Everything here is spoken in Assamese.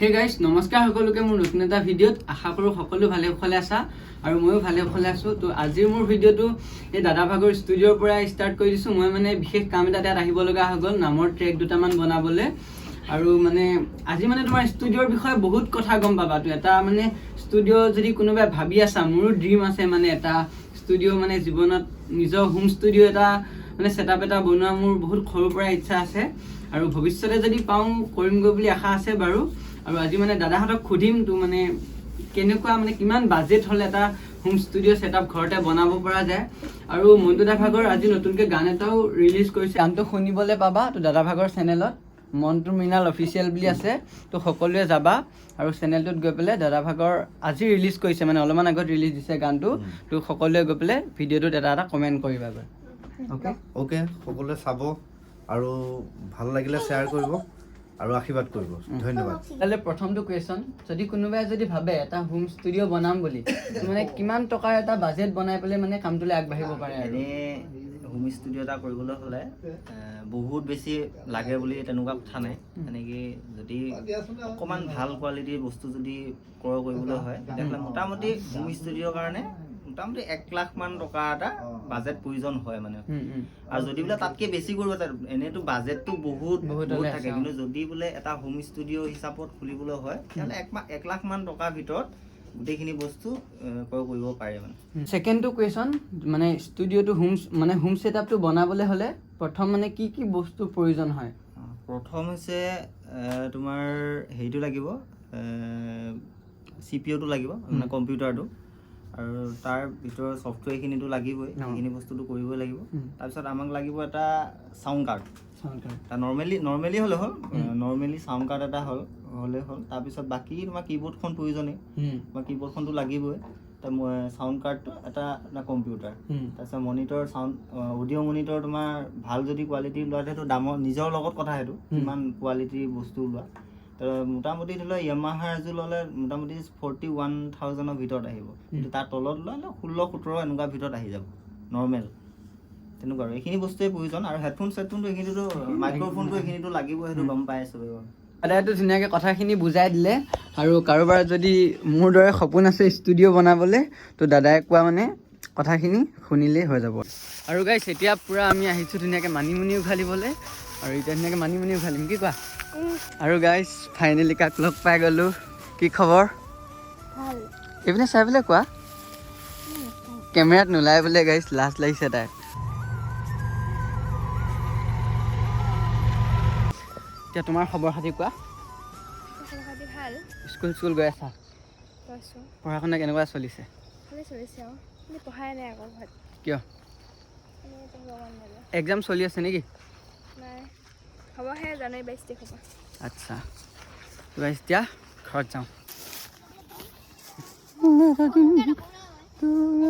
সেই গাইজ নমস্কাৰ সকলোকে মোৰ নতুন এটা ভিডিঅ'ত আশা কৰোঁ সকলো ভালে কুশলে আছা আৰু ময়ো ভালে কুশলে আছোঁ। তো আজিৰ মোৰ ভিডিঅ'টো এই দাদা ভাগৰ ষ্টুডিঅ'ৰ পৰা ষ্টাৰ্ট কৰি দিছোঁ। মই মানে বিশেষ কাম এটা ইয়াত আহিব লগা হৈ গ'ল নামৰ ট্ৰেক দুটামান বনাবলৈ। আৰু মানে আজি মানে তোমাৰ ষ্টুডিঅ'ৰ বিষয়ে বহুত কথা গম পাবা। তো এটা মানে ষ্টুডিঅ' যদি কোনোবাই ভাবি আছা মোৰো ড্ৰিম আছে মানে এটা ষ্টুডিঅ' মানে জীৱনত নিজৰ হোম ষ্টুডিঅ' এটা মানে ছেটআপ এটা বনোৱা মোৰ বহুত সৰুৰ পৰা ইচ্ছা আছে। আৰু ভৱিষ্যতে যদি পাওঁ কৰিমগৈ বুলি আশা আছে বাৰু। আৰু আজি মানে দাদাহঁতক সুধিম তো মানে কেনেকুৱা মানে কিমান বাজেট হ'লে এটা হোম ষ্টুডিঅ' ছেটআপ ঘৰতে বনাব পৰা যায়। আৰু মণ্টু দা ভাগৰ আজি নতুনকৈ গান এটাও ৰিলিজ কৰিছে। গানটো শুনিবলৈ পাবা তো দাদা ভাগৰ চেনেলত মণ্টু মৃণাল অফিচিয়েল বুলি আছে তো সকলোৱে যাবা। আৰু চেনেলটোত গৈ পেলাই দাদা ভাগৰ আজি ৰিলিজ কৰিছে মানে অলপমান আগত ৰিলিজ দিছে গানটো। তো সকলোৱে গৈ পেলাই ভিডিঅ'টোত এটা এটা কমেণ্ট কৰিবাগৈ অ'কে অ'কে সকলোৱে চাব। আৰু ভাল লাগিলে শ্বেয়াৰ কৰিব। আৰু আশীৰ্বাদ কৰিব। ধন্যবাদ। তেতিয়াহ'লে প্ৰথমটো কুৱেশ্যন যদি কোনোবাই যদি ভাবে এটা হোম ষ্টুডিঅ' বনাম বুলি মানে কিমান টকাৰ এটা বাজেট বনাই পেলাই মানে কামটোলৈ আগবাঢ়িব পাৰে আৰু? এনেই হোম ষ্টুডিঅ' এটা কৰিবলৈ হ'লে বহুত বেছি লাগে বুলি তেনেকুৱা কথা নাই। এনেকৈ যদি অকণমান ভাল কোৱালিটিৰ বস্তু যদি ক্ৰয় কৰিবলৈ হয় তেতিয়াহ'লে মোটামুটি হোম ষ্টুডিঅ'ৰ কাৰণে মোটামুটি এক লাখ মান টকা এটা বাজেট প্ৰয়োজন হয় মানে। আৰু যদি বোলে তাতকৈ বেছি কৰিব এনেইতো বাজেটটো বহুত বহুত বহুত থাকে। কিন্তু যদি বোলে এটা হোম ষ্টুডিঅ' হিচাপত খুলিবলৈ হয় তেতিয়াহ'লে এক এক লাখ মান টকাৰ ভিতৰত গোটেইখিনি বস্তু ক্ৰয় কৰিব পাৰে মানে। ছেকেণ্ডটো কুৱেশ্যন মানে ষ্টুডিঅ'টো হোম মানে হোম ছেটআপটো বনাবলৈ হ'লে প্ৰথম মানে কি কি বস্তুৰ প্ৰয়োজন হয়? প্ৰথম হৈছে তোমাৰ হেৰিটো লাগিব চি পি ইউটো লাগিব মানে কম্পিউটাৰটো। আৰু তাৰ ভিতৰৰ ছফ্টৱেৰখিনিতো লাগিবই। সেইখিনি বস্তুটো কৰিবই লাগিব। তাৰপিছত আমাক লাগিব এটা চাউণ্ড কাৰ্ড. এটা নৰ্মেলি নৰ্মেলি হ'লে হ'ল। নৰ্মেলি চাউণ্ড কাৰ্ড এটা হ'ল হ'লে হ'ল। তাৰপিছত বাকী তোমাৰ কীবৰ্ডখন প্ৰয়োজনেই। তোমাৰ কীবৰ্ডখনটো লাগিবই। তাৰ চাউণ্ড কাৰ্ডটো এটা এটা কম্পিউটাৰ তাৰপিছত মনিটৰ চাউণ্ড অডিঅ' মনিটৰ তোমাৰ ভাল যদি কোৱালিটি লোৱা সেইটো দামৰ নিজৰ লগত কথা সেইটো কিমান কোৱালিটিৰ বস্তু লোৱা তো মোটামুটি ধৰি লওক য়ামাহাৰ এযোৰ ল'লে মোটামুটি ফৰ্টি ওৱান থাউজেণ্ডৰ ভিতৰত আহিব। কিন্তু তাৰ তলত ল'লে ষোল্ল সোতৰ এনেকুৱা ভিতৰত আহি যাব নৰ্মেল তেনেকুৱা আৰু। এইখিনি বস্তুৱে প্ৰয়োজন আৰু হেডফোন চেডফোনটো এইখিনিতো মাইক্ৰ'ফোনটো এইখিনিতো লাগিব সেইটো গম পাই আছোঁ দাদাইতো ধুনীয়াকৈ কথাখিনি বুজাই দিলে আৰু কাৰোবাৰ যদি মোৰ দৰে সপোন আছে ষ্টুডিঅ' বনাবলৈ তো দাদাই কোৱা মানে কথাখিনি শুনিলেই হৈ যাব। আৰু গাইছ এতিয়া পূৰা আমি আহিছোঁ ধুনীয়াকৈ মানিমুনি উঘালিবলৈ। আৰু এতিয়া ধুনীয়াকৈ মানিমুনি উঘালিম কি কোৱা? আৰু গাইছ ফাইনেলি কাক লগ পাই গ'লোঁ? কি খবৰ? এইপিনে চাই পেলাই কোৱা? কেমেৰাত নোলাই বোলে গাইছ লাজ লাগিছে তাই এতিয়া তোমাৰ খবৰ খাতি কোৱা? স্কুল স্কুল গৈ আছা? পঢ়া শুনা কেনেকুৱা চলিছে? কিয়? এক্সাম চলি আছে নেকি? খাওয়া হ্যাঁ জানাই বাইসতে খাওয়া আচ্ছা। বাইস দিয়া খাওয়া যাও তুমি